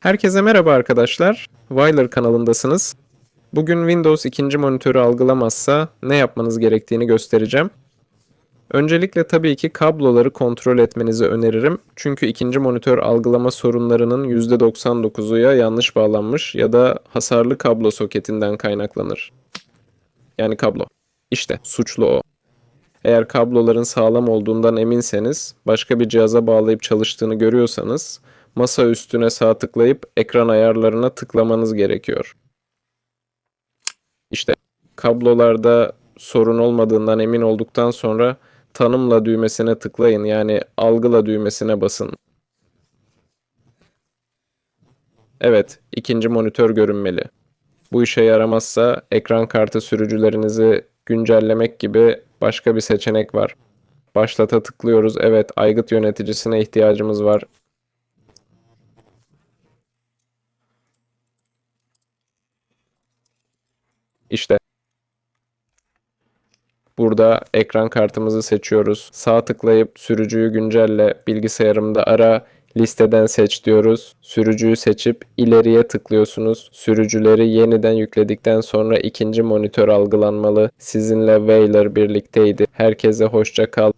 Herkese merhaba arkadaşlar. Wyler kanalındasınız. Bugün Windows ikinci monitörü algılamazsa ne yapmanız gerektiğini göstereceğim. Öncelikle tabii ki kabloları kontrol etmenizi öneririm. Çünkü ikinci monitör algılama sorunlarının %99'u ya yanlış bağlanmış ya da hasarlı kablo soketinden kaynaklanır. Yani kablo. İşte suçlu o. Eğer kabloların sağlam olduğundan eminseniz, başka bir cihaza bağlayıp çalıştığını görüyorsanız, masa üstüne sağ tıklayıp ekran ayarlarına tıklamanız gerekiyor. İşte kablolarda sorun olmadığından emin olduktan sonra tanımla düğmesine tıklayın yani algıla düğmesine basın. Evet, ikinci monitör görünmeli. Bu işe yaramazsa ekran kartı sürücülerinizi güncellemek gibi başka bir seçenek var. Başlata tıklıyoruz. Evet, aygıt yöneticisine ihtiyacımız var. İşte burada ekran kartımızı seçiyoruz. Sağ tıklayıp sürücüyü güncelle, bilgisayarımda ara, listeden seç diyoruz. Sürücüyü seçip ileriye tıklıyorsunuz. Sürücüleri yeniden yükledikten sonra ikinci monitör algılanmalı. Sizinle Wailer birlikteydi. Herkese hoşça kal.